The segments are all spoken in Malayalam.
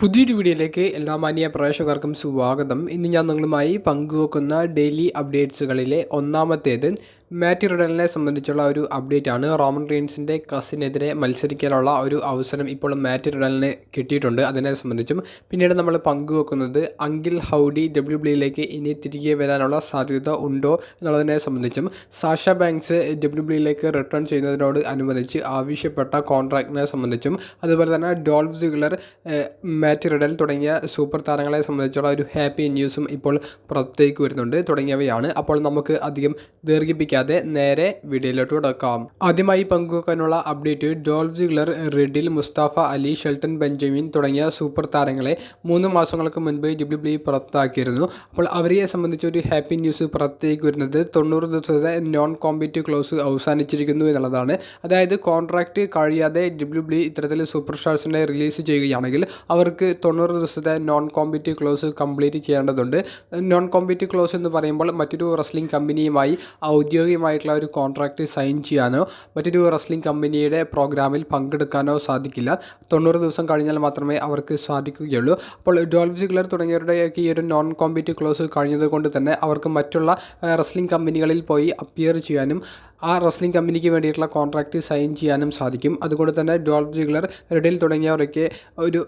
പുതിയൊരു വീഡിയോയിലേക്ക് എല്ലാ മാന്യ പ്രേക്ഷകർക്കും സ്വാഗതം. ഇന്ന് ഞാൻ നിങ്ങളുമായി പങ്കുവെക്കുന്ന ഡെയിലി അപ്ഡേറ്റ്സുകളിലെ ഒന്നാമത്തേത് മാറ്റി റിഡലിനെ സംബന്ധിച്ചുള്ള ഒരു അപ്ഡേറ്റ് ആണ്. റോമൻ റീൻസിന്റെ കസിനെതിരെ മത്സരിക്കാനുള്ള ഒരു അവസരം ഇപ്പോൾ മാറ്റി റിഡലിന് കിട്ടിയിട്ടുണ്ട്. അതിനെ സംബന്ധിച്ചും പിന്നീട് നമ്മൾ പങ്കുവെക്കുന്നത് അങ്കിൾ ഹൗഡി ഡബ്ല്യു ബിയിലേക്ക് ഇനി തിരികെ വരാനുള്ള സാധ്യത ഉണ്ടോ എന്നുള്ളതിനെ സംബന്ധിച്ചും സാഷ ബാങ്ക്സ് ഡബ്ല്യു ബിയിലേക്ക് റിട്ടേൺ ചെയ്യുന്നതിനോട് അനുബന്ധിച്ച് ആവശ്യപ്പെട്ട കോൺട്രാക്റ്റിനെ സംബന്ധിച്ചും അതുപോലെ തന്നെ ഡോൾഫ് സിഗ്ലർ മാറ്റി റിഡൽ തുടങ്ങിയ സൂപ്പർ താരങ്ങളെ സംബന്ധിച്ചുള്ള ഒരു ഹാപ്പി ന്യൂസും ഇപ്പോൾ പുറത്തേക്ക് വരുന്നുണ്ട് തുടങ്ങിയവയാണ്. അപ്പോൾ നമുക്ക് അധികം ദീർഘിപ്പിക്കാതെ നേരെ വീഡിയോയിലോട്ട് തുടക്കാം ആദ്യമായി പങ്കുവെക്കാനുള്ള update Dolph Ziggler Riddle Mustafa Ali Shelton Benjamin തുടങ്ങിയ സൂപ്പർ താരങ്ങളെ മൂന്ന് മാസങ്ങൾക്ക് മുൻപ് ഡബ്ല്യു പുറത്താക്കിയിരുന്നു. അപ്പോൾ അവരെ സംബന്ധിച്ച് ഒരു ഹാപ്പി ന്യൂസ് പുറത്തേക്ക് വരുന്നത് തൊണ്ണൂറ് ദിവസത്തെ നോൺ കോമ്പറ്റീവ് ക്ലോസ് അവസാനിച്ചിരിക്കുന്നു എന്നുള്ളതാണ്. അതായത് കോൺട്രാക്റ്റ് കഴിയാതെ ഡബ്ല്യു ബി ഇത്തരത്തിൽ സൂപ്പർ സ്റ്റാർസിനെ റിലീസ് ചെയ്യുകയാണെങ്കിൽ അവർക്ക് തൊണ്ണൂറ് ദിവസത്തെ നോൺ കോമ്പറ്റീവ് ക്ലോസ് കംപ്ലീറ്റ് ചെയ്യേണ്ടതുണ്ട്. നോൺ കോമ്പറ്റീവ് ക്ലോസ് എന്ന് പറയുമ്പോൾ മറ്റൊരു റെസ്ലിംഗ് കമ്പനിയുമായി ഔദ്യോഗികമായിട്ടുള്ള ഒരു കോൺട്രാക്റ്റ് സൈൻ ചെയ്യാനോ മറ്റൊരു റെസ്ലിംഗ് കമ്പനിയുടെ പ്രോഗ്രാമിൽ പങ്കെടുക്കാനോ സാധിക്കില്ല. തൊണ്ണൂറ് ദിവസം കഴിഞ്ഞാൽ മാത്രമേ അവർക്ക് സാധിക്കുകയുള്ളൂ. അപ്പോൾ ഡോൾഫ് സിഗ്ലർ തുടങ്ങിയവരുടെയൊക്കെ ഈ ഒരു നോൺ കോമ്പറ്റീവ് ക്ലോസ് കഴിഞ്ഞത് കൊണ്ട് തന്നെ അവർക്ക് മറ്റുള്ള റെസ്ലിംഗ് കമ്പനികളിൽ പോയി അപ്പിയർ ചെയ്യാനും ആ റെസ്ലിംഗ് കമ്പനിക്ക് വേണ്ടിയിട്ടുള്ള കോൺട്രാക്റ്റ് സൈൻ ചെയ്യാനും സാധിക്കും. അതുകൊണ്ട് തന്നെ ഡോൾഫ് ജിഗ്ലർ റെഡിൽ തുടങ്ങിയവരൊക്കെ ഒരു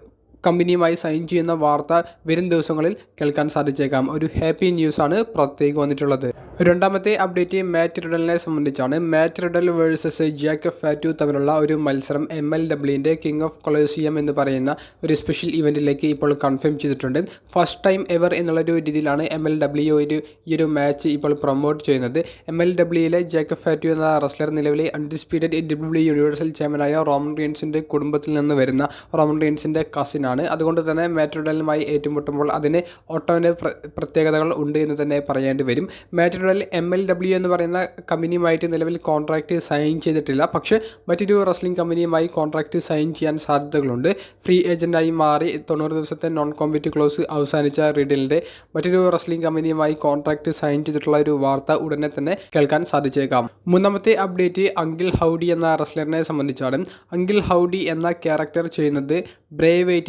കമ്പനിയുമായി സൈൻ ചെയ്യുന്ന വാർത്ത വരും ദിവസങ്ങളിൽ കേൾക്കാൻ സാധിച്ചേക്കാം. ഒരു ഹാപ്പി ന്യൂസാണ് പുറത്തേക്ക് വന്നിട്ടുള്ളത്. രണ്ടാമത്തെ അപ്ഡേറ്റ് മാറ്റ് റിഡലിനെ സംബന്ധിച്ചാണ്. Matt Riddle versus Jack Fatu തമ്മിലുള്ള ഒരു മത്സരം എം എൽ ഡബ്ല്യുവിന്റെ കിങ് ഓഫ് കൊളോസിയം എന്ന് പറയുന്ന ഒരു സ്പെഷ്യൽ ഇവന്റിലേക്ക് ഇപ്പോൾ കൺഫേം ചെയ്തിട്ടുണ്ട്. ഫസ്റ്റ് ടൈം എവർ എന്നുള്ളൊരു രീതിയിലാണ് എം എൽ ഡബ്ല്യു ഒരു ഈ ഒരു മാച്ച് ഇപ്പോൾ പ്രൊമോട്ട് ചെയ്യുന്നത്. എം എൽ ഡബ്ല്യുയിലെ ജാക്ക് ഫാറ്റു എന്ന റെസ്ലർ നിലവിലെ അൺഡിസ്പ്യൂട്ടഡ് ഡബ്ല്യു യൂണിവേഴ്സൽ ചാമ്പ്യനായ റോമൻ റിയൻസിന്റെ കുടുംബത്തിൽ നിന്ന് വരുന്ന റോമൻ റിയൻസിന്റെ കസിൻ ആണ്. അതുകൊണ്ട് തന്നെ മാറ്റിഡലുമായി ഏറ്റുമുട്ടുമ്പോൾ അതിന് ഓട്ടോവിന്റെ പ്രത്യേകതകൾ ഉണ്ട് എന്ന് തന്നെ പറയേണ്ടി വരും. മാറ്റിഡൽ എം എൽ ഡബ്ല്യു എന്ന് പറയുന്ന കമ്പനിയുമായിട്ട് നിലവിൽ കോൺട്രാക്റ്റ് സൈൻ ചെയ്തിട്ടില്ല. പക്ഷേ മറ്റൊരു റെസ്ലിംഗ് കമ്പനിയുമായി കോൺട്രാക്റ്റ് സൈൻ ചെയ്യാൻ സാധ്യതകളുണ്ട്. ഫ്രീ ഏജന്റായി മാറി തൊണ്ണൂറ് ദിവസത്തെ നോൺ കോമ്പറ്റ് ക്ലോസ് അവസാനിച്ച റീഡിലിന്റെ മറ്റൊരു റെസ്ലിംഗ് കമ്പനിയുമായി കോൺട്രാക്റ്റ് സൈൻ ചെയ്തിട്ടുള്ള ഒരു വാർത്ത ഉടനെ തന്നെ കേൾക്കാൻ സാധിച്ചേക്കാം. മൂന്നാമത്തെ അപ്ഡേറ്റ് അങ്കിൾ ഹൗഡി എന്ന റെസ്ലറിനെ സംബന്ധിച്ചാണ്. അങ്കിൾ ഹൗഡി എന്ന ക്യാരക്ടർ ചെയ്യുന്നത്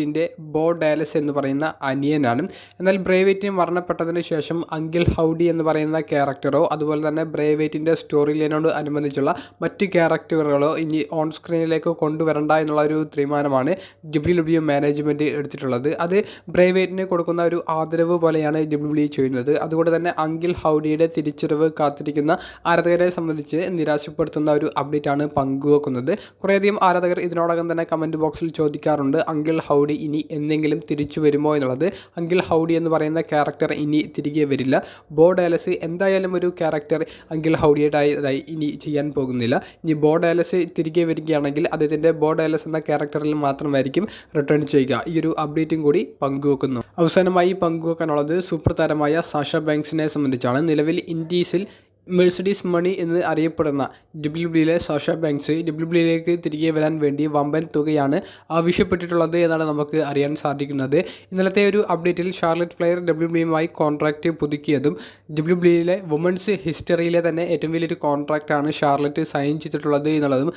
ബ്രേവൈറ്റിന്റെ ബോ ഡാലസ് എന്ന് പറയുന്ന അനിയനാണ്. എന്നാൽ ബ്രേവൈറ്റിന് മരണപ്പെട്ടതിന് ശേഷം അങ്കിൾ ഹൗഡി എന്ന് പറയുന്ന ക്യാരക്ടറോ അതുപോലെ തന്നെ ബ്രേവൈറ്റിന്റെ സ്റ്റോറി ലൈനോട് അനുബന്ധിച്ചുള്ള മറ്റ് ക്യാരക്ടറുകളോ ഇനി ഓൺ സ്ക്രീനിലേക്ക് കൊണ്ടുവരണ്ട എന്നുള്ള ഒരു തീരുമാനമാണ് ഡബ്ല്യു ഡബ്ല്യു മാനേജ്മെന്റ് എടുത്തിട്ടുള്ളത്. അത് ബ്രേവൈറ്റിന് കൊടുക്കുന്ന ഒരു ആദരവ് പോലെയാണ് ഡബ്ല്യു ചെയ്യുന്നത്. അതുകൊണ്ട് തന്നെ അങ്കിൾ ഹൗഡിയുടെ തിരിച്ചറിവ് കാത്തിരിക്കുന്ന ആരാധകരെ സംബന്ധിച്ച് നിരാശപ്പെടുത്തുന്ന ഒരു അപ്ഡേറ്റ് ആണ് പങ്കുവെക്കുന്നത്. കുറേയധികം ആരാധകർ ഇതിനോടകം തന്നെ കമന്റ് ബോക്സിൽ ചോദിക്കാറുണ്ട്. അങ്കിൾ ഹൗഡി ഇനി എന്തെങ്കിലും തിരിച്ചു വരുമോ എന്നുള്ളത്. അങ്കിൾ ഹൗഡി എന്ന് പറയുന്ന ക്യാരക്ടർ ഇനി തിരികെ വരില്ല. ബോ എന്തായാലും ഒരു ക്യാരക്ടർ അങ്കിൾ ഹൗഡിയുടേതായി ഇനി ചെയ്യാൻ പോകുന്നില്ല. ഇനി ബോ ഡാലസ് തിരികെ വരികയാണെങ്കിൽ അദ്ദേഹത്തിന്റെ ബോ എന്ന ക്യാരക്ടറിൽ മാത്രമായിരിക്കും റിട്ടേൺ ചെയ്യുക. ഈ ഒരു അപ്ഡേറ്റും കൂടി പങ്കുവെക്കുന്നു. അവസാനമായി പങ്കുവെക്കാനുള്ളത് സൂപ്പർ താരമായ സാഷ ബാങ്ക്സിനെ സംബന്ധിച്ചാണ്. നിലവിൽ ഇൻഡീസിൽ മെഴ്സഡീസ് മണി എന്ന് അറിയപ്പെടുന്ന ഡബ്ല്യു ബിയിലെ സാഷ ബാങ്ക്സ് ഡബ്ല്യു ബിയിലേക്ക് തിരികെ വരാൻ വേണ്ടി വമ്പൻ തുകയാണ് ആവശ്യപ്പെട്ടിട്ടുള്ളത് എന്നാണ് നമുക്ക് അറിയാൻ സാധിക്കുന്നത്. ഇന്നലത്തെ ഒരു അപ്ഡേറ്റിൽ ഷാർലറ്റ് ഫ്ലെയർ ഡബ്ല്യു ബിയുമായി കോൺട്രാക്റ്റ് പുതുക്കിയതും ഡബ്ല്യു ബിയിലെ വുമൻസ് ഹിസ്റ്ററിയിലെ തന്നെ ഏറ്റവും വലിയൊരു കോൺട്രാക്റ്റാണ് ഷാർലറ്റ് സൈൻ ചെയ്തിട്ടുള്ളത് എന്നുള്ളതും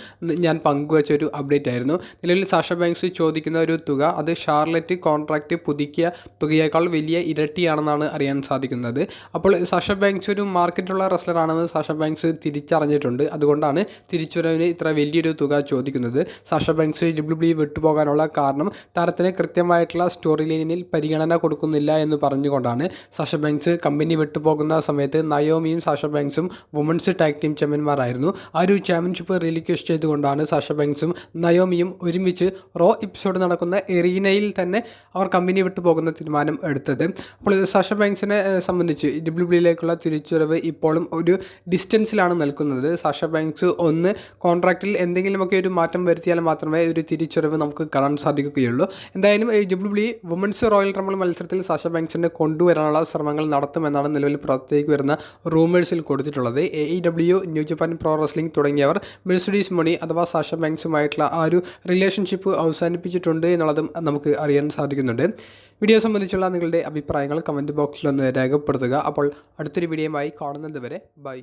ഞാൻ പങ്കുവച്ച ഒരു അപ്ഡേറ്റ് ആയിരുന്നു. നിലവിൽ സാഷ ബാങ്ക്സ് ചോദിക്കുന്ന ഒരു തുക അത് ഷാർലറ്റ് കോൺട്രാക്റ്റ് പുതുക്കിയ തുകയേക്കാൾ വലിയ ഇരട്ടിയാണെന്നാണ് അറിയാൻ സാധിക്കുന്നത്. അപ്പോൾ സാഷ ബാങ്ക്സ് ഒരു മാർക്കറ്റുള്ള റെസ്ലർ ആണെന്ന് സാഷ ബാങ്ക്സ് തിരിച്ചറിഞ്ഞിട്ടുണ്ട്. അതുകൊണ്ടാണ് തിരിച്ചുവരവിന് ഇത്ര വലിയൊരു തുക ചോദിക്കുന്നത്. സാഷ ബാങ്ക്സ് ഡബ്ല്യു ബി വിട്ടുപോകാനുള്ള കാരണം താരത്തിന് കൃത്യമായിട്ടുള്ള സ്റ്റോറി ലൈനിൽ പരിഗണന കൊടുക്കുന്നില്ല എന്ന് പറഞ്ഞുകൊണ്ടാണ് സാഷ ബാങ്ക്സ് കമ്പനി വിട്ടുപോകുന്ന സമയത്ത് നയോമിയും സാഷ ബാങ്ക്സും വുമൻസ് ടാഗ് ടീം ചാമ്പ്യന്മാരായിരുന്നു ആ ഒരു ചാമ്പ്യൻഷിപ്പ് റിലിക്വസ്റ്റ് ചെയ്തുകൊണ്ടാണ് സാഷ ബാങ്ക്സും നയോമിയും ഒരുമിച്ച് റോ എപ്പിസോഡ് നടക്കുന്ന എറീനയിൽ തന്നെ അവർ കമ്പനി വിട്ടുപോകുന്ന തീരുമാനം എടുത്തത്. അപ്പോൾ സാഷ ബാങ്ക്സിനെ സംബന്ധിച്ച് ഡബ്ല്യു ബിയിലേക്കുള്ള തിരിച്ചുവരവ് ഇപ്പോഴും ഒരു ഡിസ്റ്റൻസിലാണ് നിൽക്കുന്നത്. സാഷ ബാങ്ക്സ് ഒന്ന് കോൺട്രാക്റ്റിൽ എന്തെങ്കിലുമൊക്കെ ഒരു മാറ്റം വരുത്തിയാൽ മാത്രമേ ഒരു തിരിച്ചുവരവ് നമുക്ക് കാണാൻ സാധിക്കുകയുള്ളൂ. എന്തായാലും W B women's royal rumble മത്സരത്തിൽ സാഷ ബാങ്ക്സിനെ കൊണ്ടുവരാനുള്ള ശ്രമങ്ങൾ നടത്തുമെന്നാണ് നിലവിൽ പുറത്തേക്ക് വരുന്ന റൂമേഴ്സിൽ കൊടുത്തിട്ടുള്ളത്. A E W new Japan pro wrestling തുടങ്ങിയവർ മെഴ്സഡീസ് മണി അഥവാ സാഷ ബാങ്ക്സുമായിട്ടുള്ള ആ ഒരു റിലേഷൻഷിപ്പ് അവസാനിപ്പിച്ചിട്ടുണ്ട് എന്നുള്ളതും നമുക്ക് അറിയാൻ സാധിക്കുന്നുണ്ട്. വീഡിയോ സംബന്ധിച്ചുള്ള നിങ്ങളുടെ അഭിപ്രായങ്ങൾ കമന്റ് ബോക്സിലൊന്ന് രേഖപ്പെടുത്തുക. അപ്പോൾ അടുത്തൊരു വീഡിയോയുമായി കാണുന്നത് വരെ ബൈ